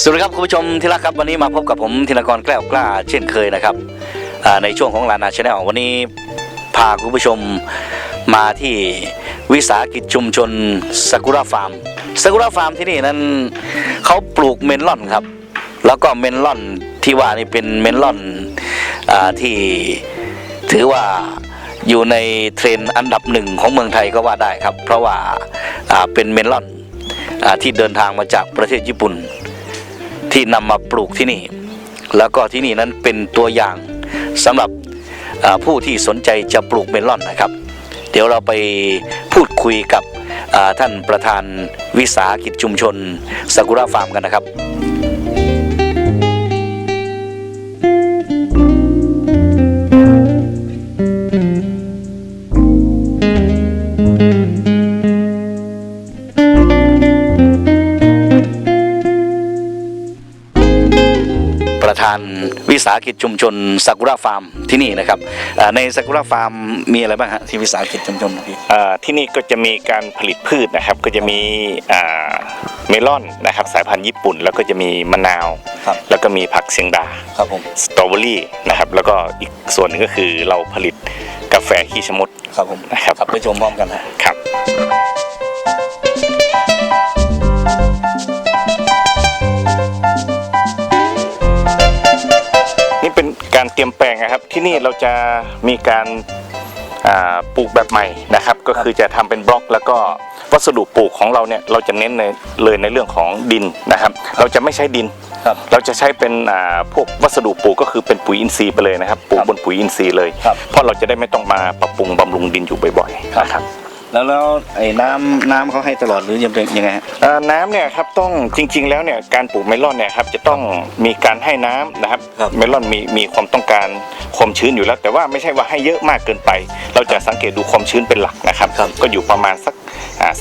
สวัสดีครับคุณผู้ชมที่รักครับวันนี้มาพบกับผมธินกรแก้วกล้าเช่นเคยนะครับในช่วงของลานาชาแนลวันนี้พาคุณผู้ชมมาที่วิสาหกิจชุมชนซากุระฟาร์มซากุระฟาร์มที่นี่นั้นเขาปลูกเมลอนครับ แล้วก็เมลอนที่ว่านี่เป็นเมลอนอที่ถือว่าอยู่ในเทรนด์อันดับหนึ่งของเมืองไทยก็ว่าได้ครับ เพราะว่าเป็นเมลอนอที่เดินทางมาจากประเทศญี่ปุ่น ที่นำมาปลูกที่นี่ แล้วก็ที่นี่นั้นเป็นตัวอย่างสำหรับผู้ที่สนใจจะปลูกเมลอนนะครับ เดี๋ยวเราไปพูดคุยกับท่านประธานวิสาหกิจชุมชนซากุระฟาร์มกันนะครับ สาหกิจชุมชนซากุระฟาร์มที่นี่นะครับอ่าในซากุระฟาร์มมีอะไรบ้างฮะที่วิสาหกิจชุมชนพี่อ่าที่นี่ก็จะมีการผลิตพืชนะครับก็จะมีอ่าเมลอนนะครับสายพันธุ์ญี่ปุ่น แล้วก็จะมีมะนาวครับแล้วก็มีผักเสียงดาครับผมสตรอเบอรี่นะครับแล้วก็อีกส่วนหนึ่งก็คือเราผลิตกาแฟขี้ชะมดครับผมนะครับครับไปชมพร้อมกันฮะครับ การเตรียมแปลงนะครับ ที่นี่เราจะมีการอ่าปลูกแบบใหม่นะครับ ก็คือจะทำเป็นบล็อกแล้วก็วัสดุปลูกของเราเนี่ยเราจะเน้นในเลยในเรื่องของดินนะครับ เราจะไม่ใช้ดิน ครับเราจะใช้เป็นอ่าพวกวัสดุปลูกก็คือเป็นปุ๋ยอินทรีย์ไปเลยนะครับปลูกบนปุ๋ยอินทรีย์เลย ครับเพราะเราจะได้ไม่ต้องมาปรับปรุงบำรุงดินอยู่บ่อยๆนะครับ แล้วแล้วไอ้น้ำน้ำเขาให้ตลอดหรือยังเป็นยังไงฮะ เอ่อน้ำเนี่ยครับต้องจริง ๆ แล้วเนี่ยการปลูกเมลอนเนี่ยครับจะต้องมีการให้น้ำนะครับครับ เมลอนมีมีความต้องการความชื้นอยู่แล้ว แต่ว่าไม่ใช่ว่าให้เยอะมากเกินไป เราจะสังเกตดูความชื้นเป็นหลักนะครับครับก็อยู่ประมาณสัก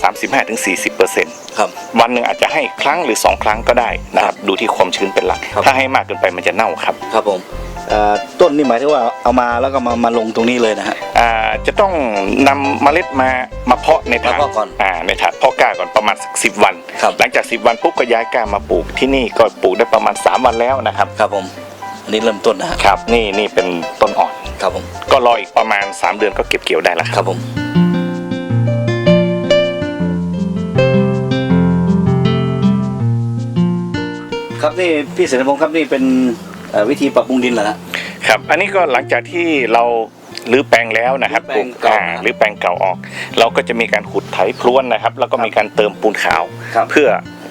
สามสิบห้าถึงสี่สิบเปอร์เซ็นต์ครับ วันหนึ่งอาจจะให้ครั้งหรือสองครั้งก็ได้นะครับดูที่ความชื้นเป็นหลัก ครับ ถ้าให้มากเกินไปมันจะเน่าครับ ครับผมเอ่อต้นนี่หมายถึงว่าเอามาแล้วก็มามาลงตรงนี้เลยนะฮะ อ่าจะต้องนำเมล็ดมามาเพาะในถาดมาเพาะก่อนอ่าในถาดเพาะกล้าก่อนประมาณสักสิบวัน ครับ หลังจากสิบวันปุ๊บก็ย้ายกล้ามาปลูกที่นี่ก็ปลูกได้ประมาณสามวันแล้วนะครับ ครับผม อันนี้เริ่มต้นนะฮะ ครับ นี่นี่เป็นต้นอ่อน ครับผม ก็รออีกประมาณ 3 เดือนก็เก็บเกี่ยวได้แล้วคครับ รับผม ครับนี่พี่เสนพงศ์ครับนี่เป็นเอ่อ วิธีปรับปรุงดินเหรอฮะ ครับ อันนี้ก็หลังจากที่เรารื้อแปลงแล้วนะครับรื้อแปลงเก่าอ่หรือแปลงเก่าออก เราก็จะมีการขุดไถพรวนนะครับ แล้วก็มีการเติมปูนขาว ครับ เพื่อ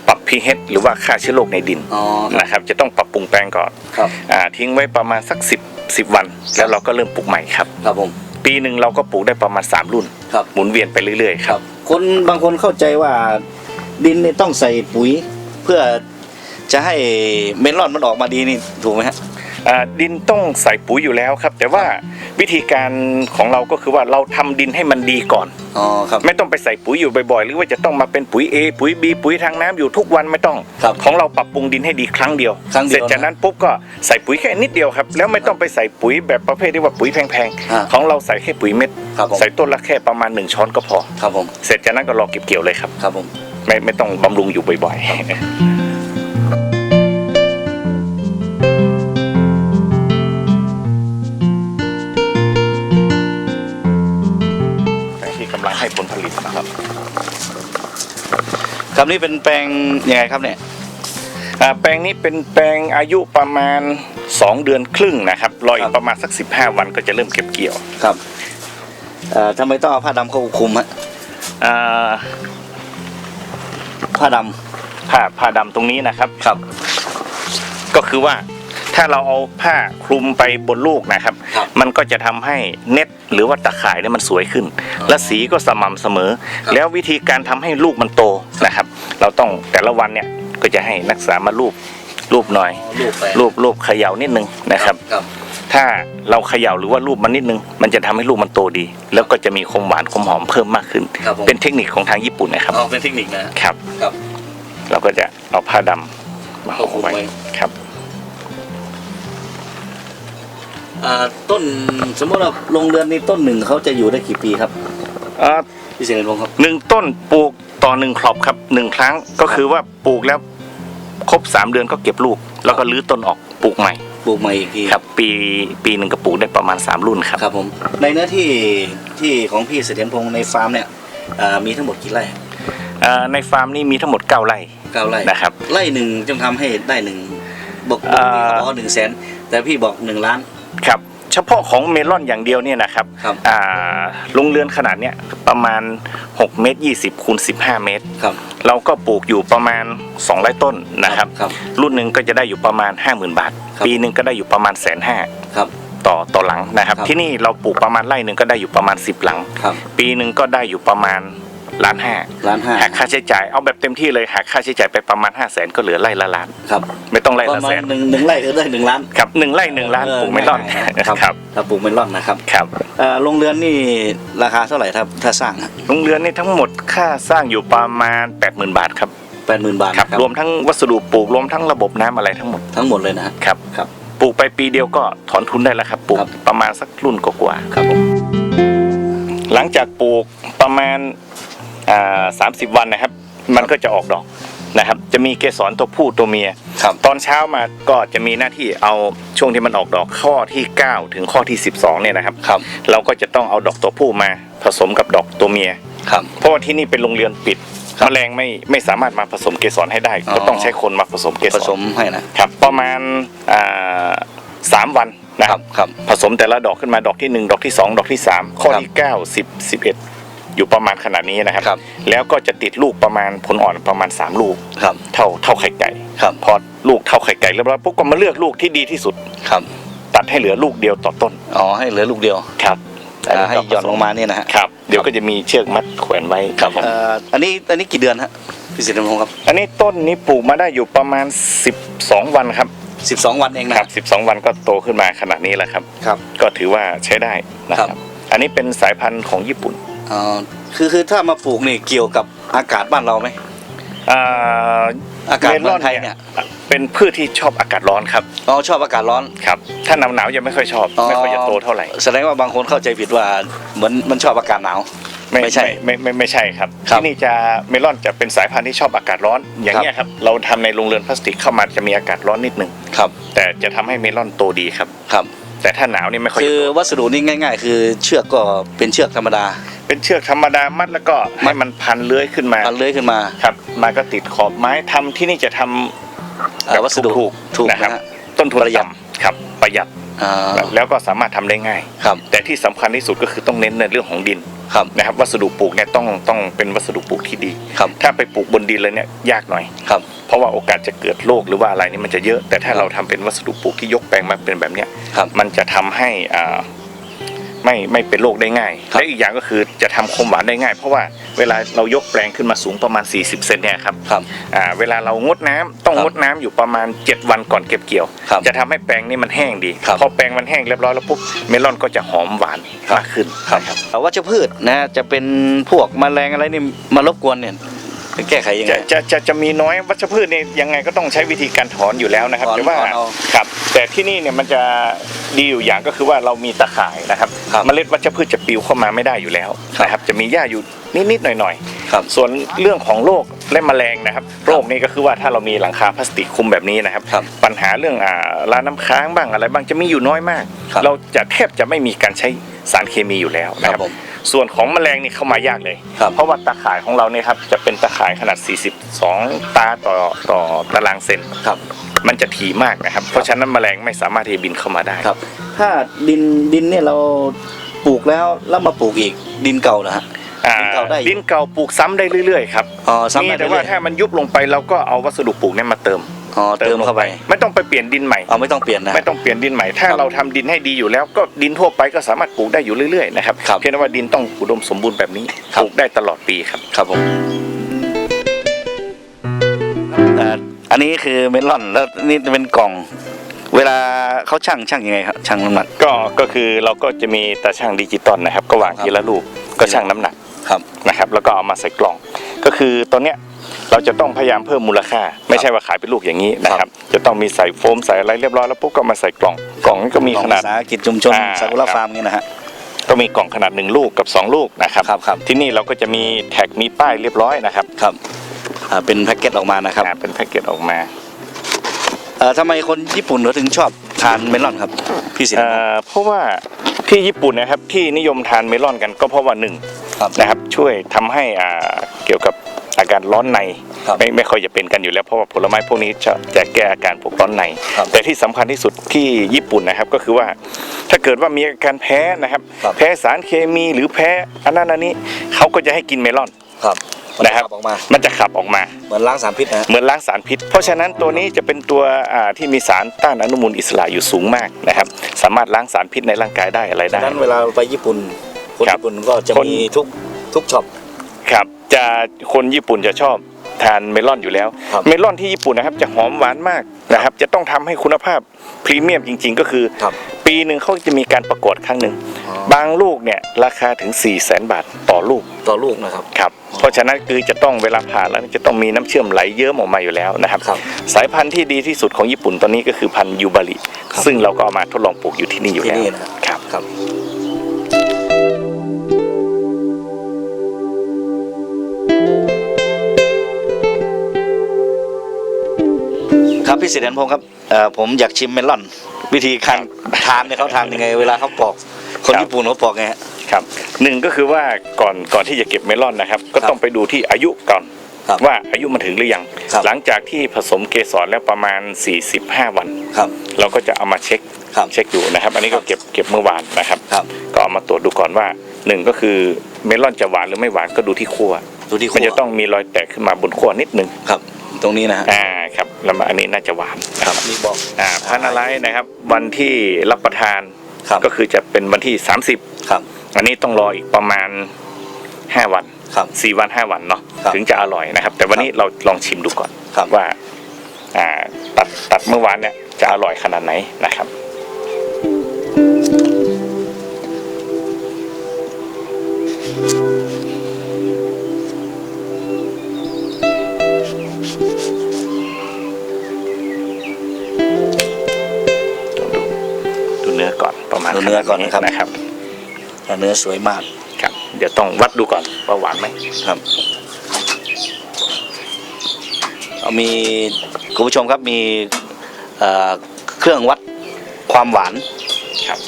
ปรับ pH หรือว่าค่าเชื้อโรคในดินอ๋อนะครับ จะต้องปรับปรุงแปลงก่อนครับอ่าทิ้งไว้ประมาณสัก 10 10 วัน แล้วเราก็เริ่มปลูกใหม่ครับ ครับผมปีหนึ่งเราก็ปลูกได้ประมาณ 3 รุ่น ครับหมุนเวียนไปเรื่อยๆคครัรับบคนบางคนเข้าใจว่าดินเนี่ยต้องใส่ปุ๋ย เพื่อ จะให้เมลอนมันออกมาดีนี่ถูกไหมฮะ อ่าดินต้องใส่ปุ๋ยอยู่แล้วครับ แต่ว่าวิธีการของเราก็คือว่าเราทำดินให้มันดีก่อน อ๋อครับ ไม่ต้องไปใส่ปุ๋ยอยู่บ่อยๆ หรือว่าจะต้องมาเป็นปุ๋ย A ปุ๋ย B ปุ๋ยทางน้ำอยู่ทุกวันไม่ต้อง ครับของเราปรับปรุงดินให้ดีครั้งเดียว ครั้งเดียวเสร็จจากนั้นปุ๊บก็ใส่ปุ๋ยแค่นิดเดียวครับ แล้วไม่ต้องไปใส่ปุ๋ยแบบประเภทที่ว่าปุ๋ยแพงอ่าๆของเราใส่แค่ปุ๋ยเม็ด ครับผม ใส่ต้นละแค่ประมาณหนึ่งช้อนก็พอ ครับผม เสร็จจากนั้นก็รอเก็บเกี่ยวเลยครับ ครับผม ไม่ไม่ต้องบำรุงอยู่บ่อยๆำลังให้ผลผลิตนะครับครับนี่เป็นแปลงยังไงครับเนี่ยอ่าแปลงนี้เป็นแปลงอายุประมาณ 2 เดือนครึ่งนะครับรออีครักบประมาณสัก 15 วันก็จะเริ่มเก็บเกี่ยวครับเอ่อทำไมต้องเอาผ้าดำเข้าคลุมฮะอ่าผ้าดผ้าผ้าดำตรงนี้นะครับำครับ ก็คือว่า ถ้าเราเอาผ้าคลุมไปบนลูกนะครับครับมันก็จะทำให้เน็ตหรือว่าตะข่ายเนี่ยมันสวยขึ้นอ๋อและสีก็สม่ำเสมอครับแล้ววิธีการทำให้ลูกมันโตนะครับ เราต้องแต่ละวันเนี่ยก็จะให้นักศึกษามารูปรูปหน่อยลูกไปรูปรูปเขย่านิดนึงนะครับครับ ถ้าเราเขย่าหรือว่ารูปมันนิดนึง มันจะทำให้ลูกมันโตดี แล้วก็จะมีความหวานความหอมเพิ่มมากขึ้นครับผมเป็นเทคนิคของทางญี่ปุ่นนะครับเอาเป็นเทคนิคนะครับครับ เราก็จะเอาผ้าดำมาห่อเอาคลุมไว้ ต้นสมมติว่าโรงเรือนนี้ต้นหนึ่งเขาจะอยู่ได้กี่ปีครับเอ่อพี่เสนพงศ์ครับหนึ่งต้นปลูกต่อหนึ่งครอบครับหนึ่งครั้งก็คือว่าปลูกแล้วครบ3เดือนก็เก็บลูก แล้วก็รื้อต้นออกปลูกใหม่ปลูกใหม่อีกทีครับ ปีปีหนึ่งก็ปลูกได้ประมาณ 3 รุ่นครับครับผมในเนื้อที่ที่ของพี่เสถียรพงศ์ในฟาร์มเนี่ยเอ่อมีทั้งหมดกี่ไร่เอ่อในฟาร์มนี่มีทั้งหมด 9 ไร่เก้าไร่นะครับไร่หนึ่งจงทำให้ได้หนึ่งบอกเอ่อมีเขาบอกว่าหนึ่งแสนแต่พี่บอกหนึ่งล้าน ครับ เฉพาะของเมลอนอย่างเดียวเนี่ยนะครับครับอ่าโรงเรือนขนาดเนี้ยประมาณ 6 เมตร 20คูณ15 เมตร ครับเราก็ปลูกอยู่ประมาณ200ต้นนะครับ ครับ รุ่นหนึ่งก็จะได้อยู่ประมาณ 50,000 บาท ครับ ปีหนึ่งก็ได้อยู่ประมาณแสนห้าครับ ต่อต่อหลังนะครับ ครับ ที่นี่เราปลูกประมาณไร่หนึ่งก็ได้อยู่ประมาณ 10 หลัง ครับ ปีหนึ่งก็ได้อยู่ประมาณ ล้านห้าล้านห้าหักค่าใช้จ่ายเอาแบบเต็มที่เลยหักค่าใช้จ่ายไปประมาณ5 0 0แสนก็เหลือไร่ละล้านครับ ไม่ต้องไร่ปละระมาแสณนหนึ่งหนึ่งไร่ก็ได้หนึ่งล้านครับหนึ่งไร่หนึ่งล้านปลูกไม่รอดครับครับถ้าปลูกเมลอนนะครับครับเอ่อโรงเรือนนี่ราคาเท่าไหร่ถ้าถ้าสร้างโรงเรือนนี่ทั้งหมดค่าสร้างอยู่ประมาณ80,000บาทครับแปดหมื่นบาทครับนะรวมทั้งวัสดุปลูกรวมทั้งระบบน้ำอะไรทั้งหมดทั้งหมดเลยนะฮะครับครับปลูกไปปีเดียวก็ถอนทุนได้แล้วครับปลูกครับประมาณสักรุ่นกว่าๆครับผมหลังจากปลูกประมาณอ่า สามสิบวันนะครับ มันก็จะออกดอกนะครับ จะมีเกสรตัวผู้ตัวเมีย ครับตอนเช้ามาก็จะมีหน้าที่เอาช่วงที่มันออกดอกข้อที่ 9 ถึงข้อที่ 12เนี่ยนะครับ ครับเราก็จะต้องเอาดอกตัวผู้มาผสมกับดอกตัวเมีย ครับ เพราะว่าที่นี่เป็นโรงเรือนปิดครับแมลงไม่ไม่สามารถมาผสมเกสรให้ได้ อ๋อ ก็ต้องใช้คนมาผสมเกผสสรมให้นะครับประมาณอ่าสามวันนะคครัรับบ ครับ ผสมแต่ละดอกขึ้นมาดอกที่หนึ่งดอกที่สองดอกที่สามข้อที่เก้าสิบสิบเอ็ดอยู่ประมาณขนาดนี้นะครับ ครับแล้วก็จะติดลูกประมาณผลอ่อนประมาณ 3 ลูก ครับเท่าเท่าไข่ไก่ครับพอลูกเท่าไข่ไก่เรียบร้อยปุ๊บก็มาเลือกลูกที่ดีที่สุด ครับ ตัดให้เหลือลูกเดียวต่อต้นอ๋อให้เหลือลูกเดียวครับอ่าให้หย่อนลงมาเนี่ยนะฮะครับ เดี๋ยวก็จะมีเชือกมัดแขวนไว้ครับผมเอ่ออันนี้อันนี้กี่เดือนฮะพี่เสถียรพงศ์ครับ อันนี้ต้นนี้ปลูกมาได้อยู่ประมาณ 12 วันครับสิบสองวันเองนะครับ12 วันก็โตขึ้นมาขนาดนี้แล้วครับ ครับ ก็ถือว่าใช้ได้นะคครัรับบอันนี้เป็นสายพันธุ์ของญี่ปุ่น อ๋อคือคือถ้ามาปลูกนี่เกี่ยวกับอากาศบ้านเราไหม อ่าอากาศเมลเมืออนงไทยเนี่ย เป็นพืชที่ชอบอากาศร้อนครับอ๋อชอบอากาศร้อนครับ ถ้าหนาวหนาวๆยังไม่ค่อยชอบ ไม่ค่อยจะโตเท่าไหร่แสดงว่าบางคนเข้าใจผิดว่าเหมือนมันชอบอากาศหนาวไม่ใช่ไม่ไม่ไม่ใช่ครับครับที่นี่จะเมลอนจะเป็นสายพันธุ์ที่ชอบอากาศร้อน อย่างเงี้ยครับเราทำในโรงเรือนพลาสติกเข้ามาจะมีอากาศร้อนนิดนึงครับ แต่จะทำให้เมลอนโตดีครับครับ แต่ถ้าหนาวนี่ไม่ค่อยคืจะอโตวัสดุนี่ง่าย ๆ คือเชือกก็เป็นเชือกธรรมดา เป็นเชือกธรรมดามัดแล้วก็ให้มันพันเลื้อยขึ้นมาพันเลื้อยขึ้นมาครับมาก็ติดขอบไม้ทำที่นี่จะทำเอ่อวัสดุถูกถูกนะครับนะฮะต้นทุนประหยัดต่ำครับประหยัดอ่าแล้วก็สามารถทำได้ง่ายครับแต่ที่สำคัญที่สุดก็คือต้องเน้นในเรื่องของดินครับนะครับวัสดุปลูกเนี่ยต้องต้องเป็นวัสดุปลูกที่ดีครับถ้าไปปลูกบนดินเลยเนี่ยยากหน่อยครับเพราะว่าโอกาสจะเกิดโรคหรือว่าอะไรนี่มันจะเยอะ แต่ถ้าครับเราทำเป็นวัสดุปลูกที่ยกแปลงมาเป็นแบบเนี้ยครับมันจะทำให้อ่า ไม่ไม่เป็นโรคได้ง่ายครับและอีกอย่างก็คือจะทำคมหวานได้ง่าย เพราะว่าเวลาเรายกแปลงขึ้นมาสูงประมาณ 40 เซนเนี่ยครับครับอ่าเวลาเรางดน้ำต้องครับงดน้ำอยู่ประมาณ 7 วันก่อนเก็บเกี่ยวครับจะทำให้แปลงนี่มันแห้งดีครับพอแปลงมันแห้งเรียบร้อยแล้วปุ๊บเมลอนก็จะหอมหวานมากขึ้นนะครับแต่วัชพืชนะจะเป็นพวกแมลงอะไรนี่มารบกวนเนี่ย จะแก้ไขยังไง จะจะจะจะมีน้อยวัชพืชเนี่ยยังไงก็ต้องใช้วิธีการถอนอยู่แล้วนะครับถอนแต่ว่าถอนเอาครับ แต่ที่นี่เนี่ยมันจะดีอยู่อย่างก็คือว่าเรามีตะข่ายนะครับครับเมล็ดวัชพืชจะปลิวเข้ามาไม่ได้อยู่แล้วครับนะครับ จะมีหญ้าอยู่นิดๆหน่อยครับ ๆส่วนเรื่องของโรค และแมลงนะครับ โรคนี่ก็คือว่าถ้าเรามีหลังคาพลาสติกคลุมแบบนี้นะครับ ครับปัญหาเรื่องอ่าลาน้ำค้างบ้างอะไรบ้างจะมีอยู่น้อยมาก ครับ เราจะแทบจะไม่มีการใช้สารเคมีอยู่แล้วนะคครัรับบผม ส่วนของแมลงนี่เข้ามายากเลย ครับเพราะว่าตาข่ายของเราเนี่ยครับจะเป็นตาข่ายขนาด 42 ตาต่อต่อตารางเซนครับ มันจะถี่มากนะครับ เพราะฉะนั้นแมลงไม่สามารถที่จะบินเข้ามาได้ ครับ ถ้าดินดินเนี่ยเราปลูกแล้วแล้วมาปลูกอีกดินเก่าเหรอฮะ อ่าดินเก่าได้อยู่ดินเก่าปลูกซ้ำได้เรื่อยๆครับอ๋อซ้ำมีได้แต่เรื่ว่าอยถ้ามันยุบลงไปเราก็เอาวัสดุปลูกเนี่ยมาเติมๆอ๋อเติมเข้าไปไม่ต้องไปเปลี่ยนดินใหม่ เอาไม่ต้องเปลี่ยนนะ ไม่ต้องเปลี่ยนดินใหม่ ถ้าครับเราทำดินให้ดีอยู่แล้วก็ดินทั่วไปก็สามารถปลูกได้อยู่เรื่อยๆนะครับ ครับเพียงแต่ว่าดินต้องอุดมสมบูรณ์แบบนี้ ครัปบลูกได้ตลอดปีครับ ครับผมเอ่ออันนี้คือเมลอนแล้วนี่จะเป็นกล่อง เวลาเขาช่างช่างยังไงครับช่างน้ำหนัก ก็ ก็คือเราก็จะมีตาช่างดิจิตอลนะครับ ก็วางครับทีละลูก ก็ช่างน้ำหนัก ครับนะครับแล้วก็เอามาใส่กล่อง ก็คือตอนเนี้ยเราจะต้องพยายามเพิ่มมูลค่า ไม่ใช่ว่าขายเป็นลูกอย่างนี้นะคครัรับบจะต้องมีใส่โฟมใส่อะไรเรียบร้อยแล้วปุ๊บก็มาใส่กล่องกล่องนี้ก็มีขนาดกล่องวิสาหกิจชุมชนอ่าซากุระครับฟาร์มนี่นะฮะก็มีกล่องขนาดหนึ่งลูกกับ 2 ลูกนะครับครับครับที่นี่เราก็จะมีแท็กมีป้ายเรียบร้อยนะครับครับอ่าเป็นแพ็กเกจออกมานะครับอ่าเป็นแพ็กเกจออกมาเอ่อทำไมคนญี่ปุ่นเขาถึงชอบทานเมลอนครับพี่สินเอ่อเพราะว่าที่ญี่ปุ่นนะครับที่นิยมทานเมลอนกันก็เพราะว่าหนึ่ง ครับนะครับช่วยทำให้อ่าเกี่ยวกับอาการร้อนในครับไม่ไม่ค่อยจะเป็นกันอยู่แล้วเพราะว่าผลไม้พวกนี้จะจะแก้อาการพวกร้อนในครับแต่ที่สำคัญที่สุดที่ญี่ปุ่นนะครับก็คือว่าถ้าเกิดว่ามีอาการแพ้นะครับครับ แพ้สารเคมีหรือแพ้อันนั้นอันนี้เขาก็จะให้กินเมลอนครับนะครับออกมามันจะขับออกมา เหมือนล้างสารพิษนะฮะเหมือนล้างสารพิษ เพราะฉะนั้นตัวนี้จะเป็นตัวอ่าที่มีสารต้านอนุมูลอิสระอยู่สูงมากนะครับ สามารถล้างสารพิษในร่างกายได้อะไรดัได้งนั้นเวลาไปญี่ปุ่น คนครับญี่ปุ่นก็จะคน มีทุกทุกช็อป ครับจะคนญี่ปุ่นจะชอบทานเมลอนอยู่แล้ว ครับ เมลอนที่ญี่ปุ่นนะครับจะหอมหวานมากนะครับ จะต้องทำให้คุณภาพพรีเมียมจริง ๆ ก็คือ ครับ ปีหนึ่งเขาจะมีการประกวดครั้งหนึ่งอ๋อ บางลูกเนี่ยราคาถึง 4 0 0 0 0 0บาทต่อลูกต่อลูกนะครับ ครับเพราะฉะนั้นคือจะต้องเวลาผ่านแล้วจะต้องมีน้ำเชื่อมไหลเยิ้มออกมาอยู่แล้วนะครับ ครับสายพันธุ์ที่ดีที่สุดของญี่ปุ่นตอนนี้ก็คือพันธุ์ยูบาริครับซึ่งเราก็เอามาทดลองปลูกอยู่ที่นี่อยู่ที่แล้วนี่นะครับ ครับ พี่เสถียรพงศ์ครับเอ่อผมอยากชิมเมลอน วิธีการทานเนี่ยเขาทานยังไง เวลาเขาปอก คนครับ ญี่ปุ่นเขาปอกไงฮะ ครับหนึ่งก็คือว่าก่อนก่อนที่จะเก็บเมลอนนะครับ ก็ครับต้องไปดูที่อายุก่อนครับว่าอายุมันถึงหรือยัง ครับ หลังจากที่ผสมเกสรแล้วประมาณ 45 วัน ครับ เราก็จะเอามาเช็คครับเช็คดูนะครับ อันนี้ก็เก็บเก็บเมื่อวานนะครับ ครับก็เอามาตรวจดูก่อนว่าหนึ่งก็คือเมลอนจะหวานหรือไม่หวานก็ดูที่ขั้วดูที่มันขั้วจะต้องมีรอยแตกขึ้นมาบนขั้วนิดนึงครับ ตรงนี้นะฮะ อ่าครับ แล้วมาอันนี้น่าจะหวานนะคครัรับบนี่บอกอ่าพันธุ์อะไรนะครับ วันที่รับประทานครับก็คือจะเป็นวันที่ 30 ครับ อันนี้ต้องรออีกประมาณ 5 วันครับ4วัน5วันเนาะครับถึงจะอร่อยนะครับ แต่วันนี้เราลองชิมดูก่อนครับ ว่าอ่าตัดตัดเมื่อวานเนี่ยจะอร่อยขนาดไหนนะครับดู เนื้อก่อนนะครับนะครับแต่เนื้อสวยมากครับ เดี๋ยวต้องวัดดูก่อนว่าหวานไหมครับเอามีคุณผู้ชมครับมีเอ่อเครื่องวัดความหวานครับ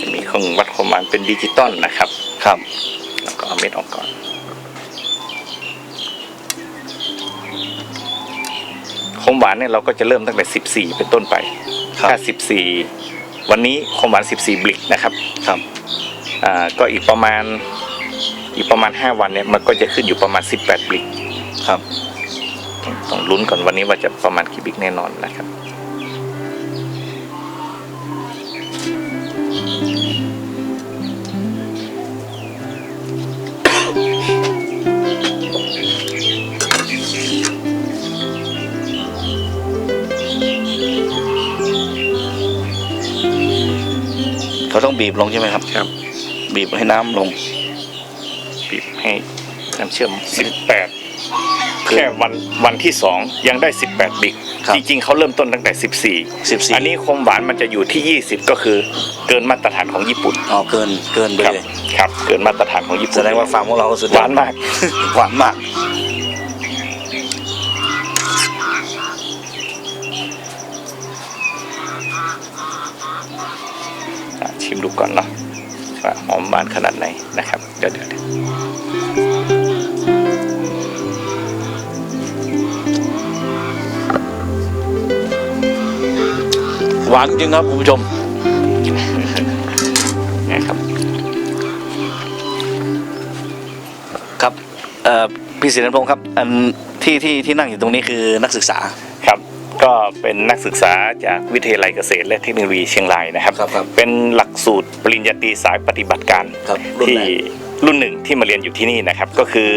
จะมีเครื่องวัดความหวานเป็นดิจิตอลนะครับครับแล้วก็เอาเม็ดออกก่อน ความหวานเนี่ยเราก็จะเริ่มตั้งแต่ 14 เป็นต้นไป ครับถ้า14 วันนี้ความหวาน 14 บลิกนะครับครับ อ่าก็อีกประมาณอีกประมาณ 5 วันเนี่ยมันก็จะขึ้นอยู่ประมาณ 18 บลิกครับ ต้องต้องลุ้นก่อนวันนี้ว่าจะประมาณกี่บลิกแน่นอนนะครับ เขาต้องบีบลงใช่ไหมครับ ครับ บีบให้น้ำลง บีบให้น้ำเชื่อม 18คือแค่วันวันที่ 2 ยังได้ 18 บิก ครับจริงๆเขาเริ่มต้นตั้งแต่ 14 14 อันนี้ความหวานมันจะอยู่ที่ 20 ก็คือเกินมาตรฐานของญี่ปุ่นอ๋อเกินเกินไปครับเลยครับ เกินมาตรฐานของญี่ปุ่นแสดงว่าฟาร์มของเราสุดยอดหวานมาก หวานมาก ดูก่อนเนาะว่าหอมหวานขนาดไหนนะครับเดี๋ยวเดี๋ยวเดี๋ยวหวานจริงครับคุณผู้ชมนะครับครับเอ่อพี่ศิริพงศ์ครับอันที่ที่ที่นั่งอยู่ตรงนี้คือนักศึกษาครับ ก็เป็นนักศึกษาจากวิทยาลัยเกษตรและเทคโนโลยีเชียงรายนะครับ ครับครับเป็นหลักสูตรปริญญาตรีสายปฏิบัติการครับรุ่นที่ไหน รุ่นหนึ่งที่มาเรียนอยู่ที่นี่นะครับ ก็คือ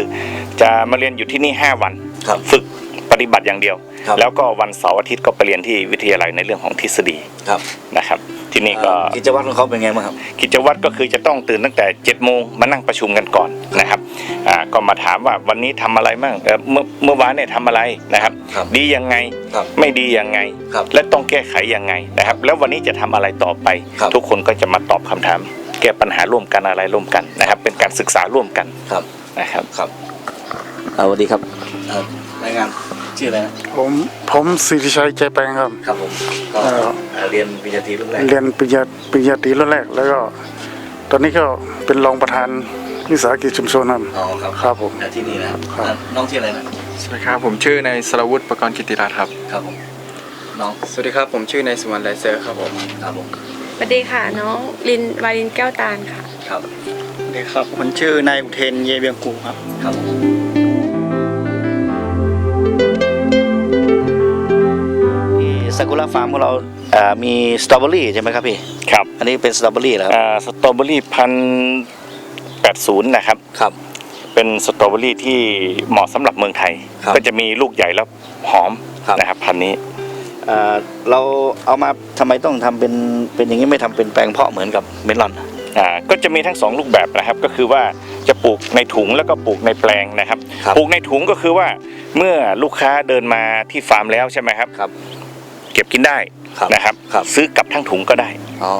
จะมาเรียนอยู่ที่นี่ 5 วัน ครับ ฝึกป ฏิบัติอย่างเดียว ครับ แล้วก็วันเสาร์อาทิตย์ก็ไปเรียนที่วิทยาลัยในเรื่องของทฤษฎีครับนะครับ ที่นี่ก็ เอ่อกิจวัตรของเขาเป็นไงบ้างครับ กิจวัตรก็คือจะต้องตื่นตั้งแต่7จ็ดโมงมานั่งประชุมกันก่อนนะครับอ่าก็มาถามว่าวันนี้ทำอะไรบ้างเอ่อเมื่อเมื่อวานเนี่ยทำอะไรนะครับ ครับดียังไงครับไม่ดียังไง ครับและต้องแก้ไขยังไงนะครับ แล้ววันนี้จะทำอะไรต่อไป ครับ ทุกคนก็จะมาตอบคำถาม แก้ปัญหาร่วมกันอะไรร่วมกันนะครับ เป็นการศึกษาร่วมกันครับนะครับ ครับเอาสวัสดีครับเอ่อรายงาน ชื่ออะไรนะผมผมสิริชัยใจแปลงครับ ครับผมก็เอ่อเอ่อเรียนปริญญาตรีรุ่นแรกเรียนปริญญาปริญญาตรีรุ่นแรก แล้วก็ ตอนนี้ก็เป็นรองประธานวิสาหกิจชุมชนครับอ๋อครับครับผมอ่าที่นี่นะครับครับอ่าน้องชื่ออะไรนะสวัสดีครับผมชื่อนายสรวุฒิประกรณ์กิติรัตน์ครับครับผมน้องสวัสดีครับผมชื่อนายสุวรรณไลเซอร์ครับผมครับผมสวัสดีค่ะน้องลินวาลินแก้วตาลค่ะครับสวัสดีครับผมชื่อนายอุเทนเยเบียงกูครับครับ ซากุระฟาร์มของเราอ่ามีสตรอเบอรี่ใช่ไหมครับพี่ครับอันนี้เป็นสตรอเบอรี่เหรอครับอ่าสตรอเบอรี่พันแปดศูนย์นะครับ ครับ เป็นสตรอเบอรี่ที่เหมาะสำหรับเมืองไทย ครับก็จะมีลูกใหญ่แล้วหอมครับ นะครับพันธุ์นี้ อ่าเราเอามาทำไมต้องทำเป็นเป็นอย่างนี้ไม่ทำเป็นแปลงเพาะเหมือนกับเมลอน อ่าก็จะมีทั้งสองรูปแบบนะครับก็คือว่าจะปลูกในถุงแล้วก็ปลูกในแปลงนะครับ ครับปลูกในถุงก็คือว่าเมื่อลูกค้าเดินมาที่ฟาร์มแล้วใช่ไหมครับ ครับ เก็บกินได้ครับนะครับ ครับ ซื้อกลับทั้งถุงก็ได้ อ๋อ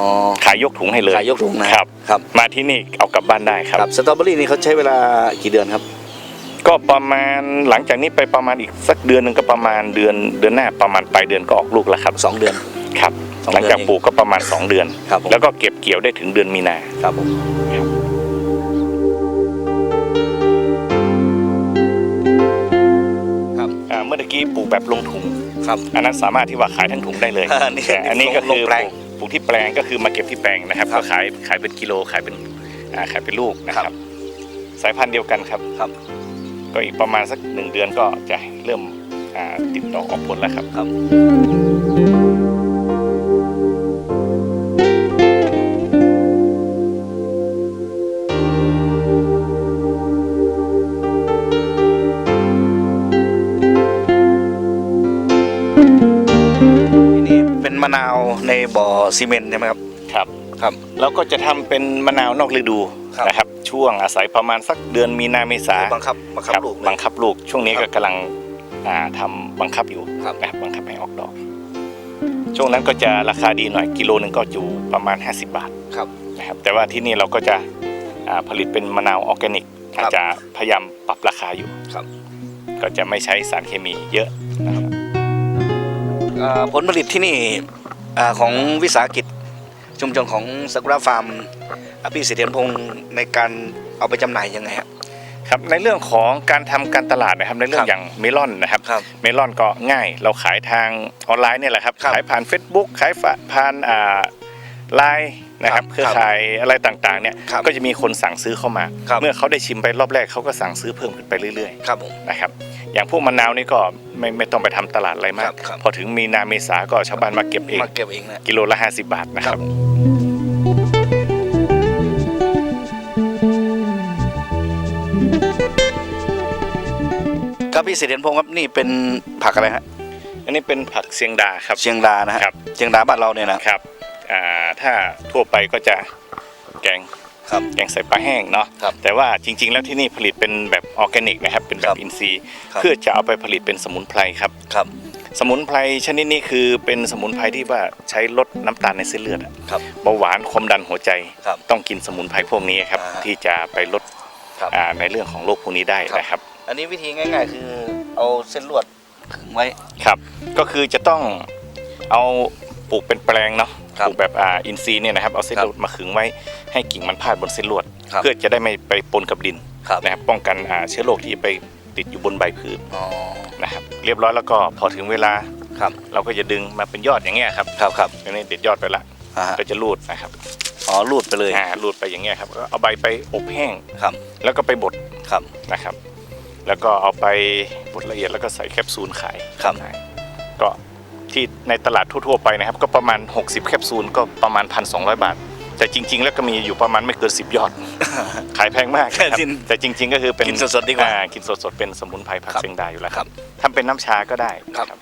ขายยกถุงให้เลยขายยกถุงนะ ครับ ครับ มาที่นี่เอากลับบ้านได้ครับ ครับสตรอเบอรี่นี่เขาใช้เวลากี่เดือนครับ ก็ประมาณหลังจากนี้ไปประมาณอีกสักเดือนหนึ่งก็ประมาณเดือนเดือนหน้าประมาณปลายเดือนก็ออกลูกแล้วครับสองเดือน ครับ สองหลังจากเดือนเองปลูกก็ประมาณ 2 เดือน ครับผม แล้วก็เก็บเกี่ยวได้ถึงเดือนมีนา ครับผม ครับอ่าเมื่อตะกี้ปลูกแบบลงถุง ครับอันนั้นสามารถที่ว่าขายทั้งถุงได้เลยอ่านี่แต่อันนี้ก็ลคืงอแปลงปลูกที่แปลงก็คือมาเก็บที่แปลงนะครับครัก็บขายขายเป็นกิโลขายเป็นอ่าขายเป็นลูกนะคครัรับบสายพันธุ์เดียวกันครับครับ ก็อีกประมาณสักหนึ่งเดือนก็จะเริ่มอ่าติดดอกออกผลแล้วครับครับ มะนาวในบ่อซีเมนต์ใช่ไหมครับ ครับ ครับ แล้วก็จะทำเป็นมะนาวนอกฤดูครับ นะครับ ช่วงอาศัยประมาณสักเดือนมีนาเมษาบังคับบังคับครับลูกเลยบังคับลูก ช่วงนี้ครัก็บกำลังอ่าทำบังคับอยู่ครับ นะครับบังคับให้ออกดอก ช่วงนั้นก็จะราคาดีหน่อยกิโลหนึงก็อยู่ประมาณ 50 บาทครับ นะครับแต่ว่าที่นี่เราก็จะอ่าผลิตเป็นมะนาวออร์แกนิกครับอาจจะพยายามปรับราคาอยู่ครับ ก็จะไม่ใช้สารเคมีเยอะนะครับเอ่อผลผลิตที่นี่อ่าของวิสาหกิจชุมชนของสกุระฟาร์มอะพี่เสถียรพงศ์ในการเอาไปจำหน่ายยังไงครับครับในเรื่องของการทำการตลาดนะครับในเรื่อครังบอย่างเมลอนนะครับครับเมลอนก็ง่ายเราขายทางออนไลน์เนี่ยแหละครับครับขายผ่าน Facebook ขายผ่านอ่าไลน์ นะครับครับเครือข่ายอะไรต่างๆเนี่ยครับก็จะมีคนสั่งซื้อเข้ามา ครับ เมื่อเขาได้ชิมไปรอบแรกเขาก็สั่งซื้อเพิ่มขึ้นไปเรื่อยครับผม ๆนะครับอย่างพวกมะนาวนี่ก็ไม่ไม่ต้องไปทำตลาดอะไรมาครัก บครับ พอถึงมีนาเมษาก็ชาวบ้านมาเก็บเองมาเก็บเองนะกิโลละ50 บาทนะครับครับพี่เสถียรพงศ์ครับนี่เป็นผักอะไรฮะอันนี้เป็นผักเสียงดาครับ เชียงดานะฮะครับ เชียงดาบ้านเราเนี่ยนะครับ อ่าถ้าทั่วไปก็จะแกงครับแกงใส่ปลาแห้งเนาะครับแต่ว่าจริง ๆ แล้วที่นี่ผลิตเป็นแบบออร์แกนิกนะครับเป็นแบครับบอินทรีย์ครับ เพื่อจะเอาไปผลิตเป็นสมุนไพรครับ ครับสมุนไพรชนิดนี้คือเป็นสมุนไพรที่ว่าใช้ลดน้ำตาลในเส้นเลือดอะครับ เบาหวานความดันหัวใจ ครับ ต้องกินสมุนไพรพวกนี้ครับอ่าฮะที่จะไปลดครับ อ่าในเรื่องของโรคพวกนี้ได้ครับนะครับ อันนี้วิธีง่าย ๆ คือเอาเส้นลวดขึงไว้ ครับ ก็คือจะต้องเอาปลูกเป็นแปลงเนาะ ครับ ปลูกแบบอ่าอินทรีย์เนี่ยนะครับเอาเส้นครับลวดมาขึงไว้ให้กิ่งมันพาดบนเส้นลวด ครับเพื่อจะได้ไม่ไปปนกับดินครับนะครับป้องกันอ่าเชื้อโรคที่ไปติดอยู่บนใบพืชอ๋อนะครับเรียบร้อยแล้วก็พอถึงเวลาครับเราก็จะดึงมาเป็นยอดอย่างเงี้ยครับครับครับอันนี้เด็ดยอดไปละอ่าฮะก็จะรูดนะครับอ๋อรูดไปเลยอ่ารูดไปอย่างเงี้ยครับก็เอาใบไปอบแห้งครับแล้วก็ไปบดครับ นะครับ แล้วก็เอาไปบดละเอียดแล้วก็ใส่แคปซูลขายครับ จำหน่ายก็ ที่ในตลาดทั่วๆไปนะครับ ก็ประมาณ 60 แคปซูลก็ประมาณ 1,200 บาท แต่จริง ๆ แล้วก็มีอยู่ประมาณไม่เกิน10 ยอด ขายแพงมากครับจริงแต่จริง ๆ ก็คือเป็นกินสดๆดีกว่าอ่กินสดๆเป็นสมุนไพรผักครับเชียงดาอยู่แล้วคครัรับบทำเป็นน้ำชาก็ได้ครับ ครับ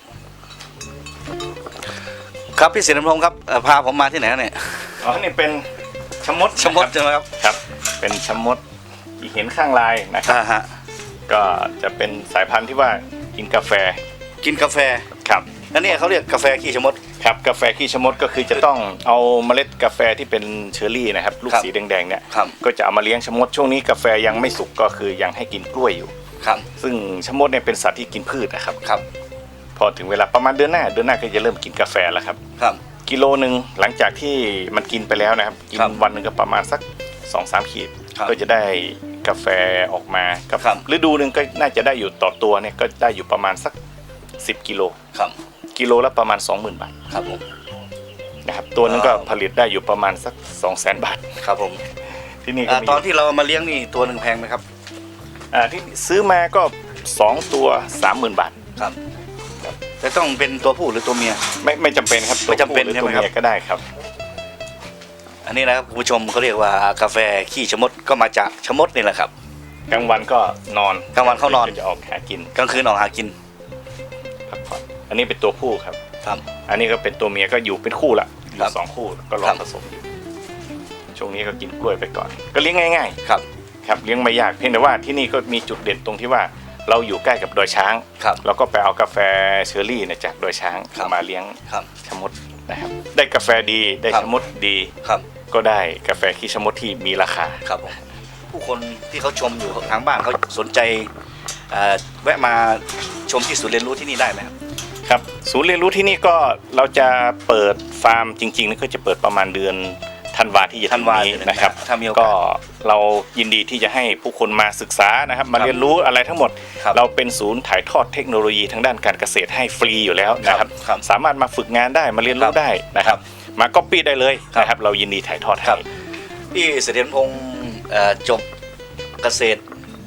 ครับพี่เสถียรพงศ์ครับเอ่อพาผมมาที่ไหนเนี่ยอ๋อนี่เป็นชะมดชะมดนะใช่ไหมครับครับ เป็นชะมดที่เห็นข้างลายนะครับ อ่าฮะก็จะเป็นสายพันธุ์ที่ว่ากินกาแฟกินกาแฟครับ แล้วเนี่ยเขาเรียกกาแฟขี้ชะมด ครับกาแฟขี้ชะมดก็คือจะต้องเอาเมล็ดกาแฟที่เป็นเชอร์รี่นะครับลูกครับสีแดงๆเนี่ยครับก็จะเอามาเลี้ยงชะมดช่วงนี้กาแฟยังไม่สุกก็คือยังให้กินกล้วยอยู่ ครับ ซึ่งชะมดเนี่ยเป็นสัตว์ที่กินพืชนะครับครับพอถึงเวลาประมาณเดือนหน้าเดือนหน้าก็จะเริ่มกินกาแฟแล้วครับครับ กิโลหนึ่งหลังจากที่มันกินไปแล้วนะครับกินครับวันหนึ่งก็ประมาณสัก2อสามขีดครับก็จะได้กาแฟออกมากับครับ ฤดูหนึ่งก็น่าจะได้อยู่ต่อตัวเนี่ยก็ได้อยู่ประมาณสัก 10กิโล ครับ กิโลละประมาณ 20,000 บาทครับผมนะครับตัวนึงก็ว้าวผลิตได้อยู่ประมาณสัก 2 0 0 0 0 0 บาทครับผมที่นี่ก็อ่ามีตอนที่เรามาเลี้ยงนี่ตัวหนึ่งแพงไหมครับอ่าที่ซื้อมาก็ 2 ตัว 30,000 บาทครับแต่ต้องเป็นตัวผู้หรือตัวเมีย ไม่ไม่จำเป็นครับตัวไม่จำเป็นผู้หรือใช่ไหมตัวครับเมียก็ได้ครับ อันนี้นะครับคุณผู้ชมเขาเรียกว่ากาแฟขี้ชะมดก็มาจากชะมดนี่แหละครับกลางวันก็นอนกลางวันเข้านอนจะออกหากินกลางคืนออกหากินพักผ่อนอั นนี้เป็นตัวผู้ครับ ครับ อันนี้ก็เป็นตัวเมียก็อยู่เป็นคู่ละอครัยู่บสองคู่ก็ลอครังบ ผสมอยู่ช่วงนี้ก็กินกล้วยไปก่อน ก็เลี้ยงง่าย ครับ ๆ ครับเลี้ยงไม่ยากเพียงแต่ว่าที่นี่ก็มีจุดเด่นตรงที่ว่าเราอยู่ใกล้กับดอยช้าง ครับ เราก็ไปเอากาแฟเชอร์รี่เนี่ยจากดอยช้างครับ มาเลี้ยงครับ ชะมดนะครับ ได้กาแฟดีได้ครับ ชะมดดี ครับ ก็ได้กาแฟขี้ชะมดที่มีราคา ครับผมผู้คนที่เขาชมอยู่ทางบ้านเขาสนใจเอ่อแวะมาชมที่ศูนย์เรียนรู้ที่นี่ได้ไหมครับ ครับศูนย์เรียนรู้ที่นี่ก็เราจะเปิดฟาร์มจริงๆนี่ก็จะเปิดประมาณเดือนธันวาที่จะธัถึนงวานี้เดือนนะครับถ้ามีโอกาสก็เรายินดีที่จะให้ผู้คนมาศึกษานะครับ มาครับเรียนรู้อะไรทั้งหมด ครับเราเป็นศูนย์ถ่ายทอดเทคโนโลยีทางด้านการเกษตรให้ฟรีอยู่แล้วนะครับ ครับสามารถมาฝึกงานได้มาเรียนรู้ครับได้นะครับ มาก๊อปปี้ได้เลยครับ นะครับ เรายินดีถ่ายทอดคให้รับพี่เสถียรพงศ์เอ่อจบเกษตร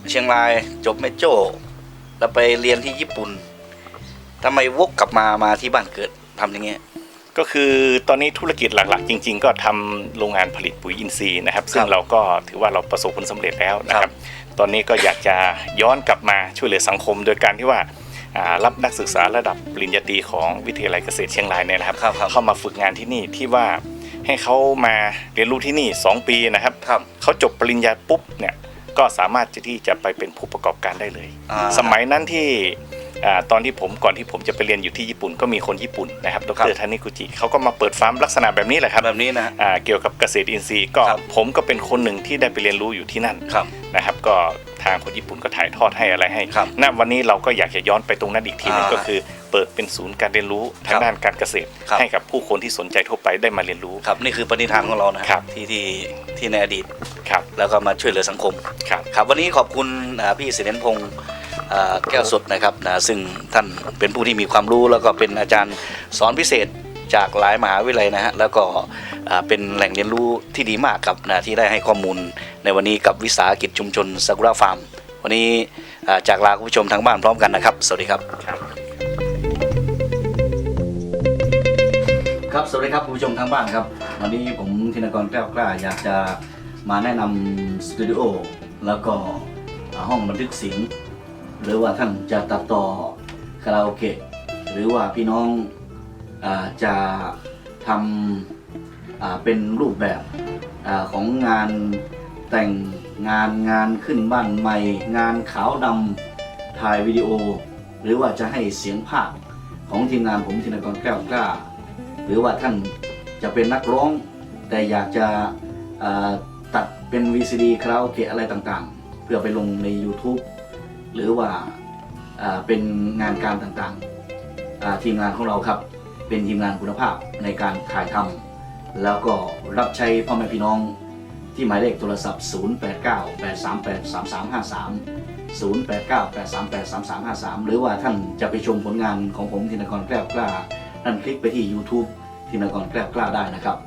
เชียงราย จบแม่โจ้แล้วไปเรียนที่ญี่ปุ่น ทำไมวกกลับมามาที่บ้านเกิดทำอย่างเงี้ย ก็คือตอนนี้ธุรกิจหลักๆ จริง ๆ ก็ทำโรงงานผลิตปุ๋ยอินทรีย์นะครับ ซึ่คงรับเราก็ถือว่าเราประสบผลสำเร็จแล้วนะคครัรับบตอนนี้ก็อยากจะย้อนกลับมาช่วยเหลือสังคม โดยการที่ว่าอ่ารับนักศึกษาระดับปริญญาตรีของวิทยาลัยเกษตรเชียงรายเนี่ยนะครับครับครับ เข้ามาฝึกงานที่นี่ที่ว่าให้เขามาเรียนรู้ที่นี่ 2 ปีนะครับ ครับ เขาจบปริญญาปุ๊บเนี่ยก็สามารถที่จะไปเป็นผู้ประกอบการได้เลย อ่าสมัยนั้นที่อ่า ตอนที่ผมก่อนที่ผมจะไปเรียนอยู่ที่ญี่ปุ่นก็มีคนญี่ปุ่นนะครับดครัรบทานิกุจิเขาก็มาเปิดฟาร์มลักษณะแบบนี้แหละครับแบบนี้นะอ่าเกี่ยวกับเกษตรอินทรีย์ก็ครับผมก็เป็นคนหนึ่งที่ได้ไปเรียนรู้อยู่ที่นั่นครับนะครับก็ทางคนญี่ปุ่นก็ถ่ายทอดให้อะไรให้ครับณวันนี้เราก็อยากจะย้อนไปตรงนั้นอีกทีหนึงอ่าก็คือ เปิดเป็นศูนย์การเรียนรู้ทางครับด้านการเกษตรครับให้กับผู้คนที่สนใจทั่วไปได้มาเรียนรู้ครับนี่คือปณิธานของเรานะครับที่ที่ที่ในอดีตครับแล้วก็มาช่วยเหลือสังคมครับครับวันนี้ขอบคุณอ่าพี่เสถียรพงศ์อ่า แก้วสดนะครับนะซึ่งท่านเป็นผู้ที่มีความรู้แล้วก็เป็นอาจารย์สอนพิเศษจากหลายมหาวิทยาลัยนะฮะแล้วก็อ่าเป็นแหล่งเรียนรู้ที่ดีมากครับนะที่ได้ให้ข้อมูลในวันนี้กับวิสาหกิจชุมชนซากุระฟาร์ม วันนี้อ่าจากลาคุณผู้ชมทางบ้านพร้อมกันนะครับ สวัสดีครับครับ ครับสวัสดีครับคุณผู้ชมทางบ้านครับ วันนี้ผมธินกรแก้วกล้าอยากจะมาแนะนำสตูดิโอแล้วก็อ่าห้องบันทึกเสียง หรือว่าท่านจะตัดต่อคาราโอเกะหรือว่าพี่น้องอจะทำเป็นรูปแบบอของงานแต่งงานงานขึ้นบ้านใหม่ งานขาวดำถ่ายวิดีโอ หรือว่าจะให้เสียงภาคของทีมงานผมธินกรแก้วกล้า หรือว่าท่านจะเป็นนักร้อง แต่อยากจะตัดเป็น VCD คาราโอเกะอะไรต่างๆ เพื่อไปลงใน YouTube หรือว่าเป็นงานการต่างๆ ทีมงานของเราครับ เป็นทีมงานคุณภาพในการถ่ายทำแล้วก็รับใช้พ่อแม่พี่น้องที่หมายเลขโทรศัพท์ 0898383353 0898383353 หรือว่าท่านจะไปชมผลงานของผมธินกรแกล้วกล้า ท่านคลิกไปที่ YouTube ธินกรแกล้วกล้าได้นะครับ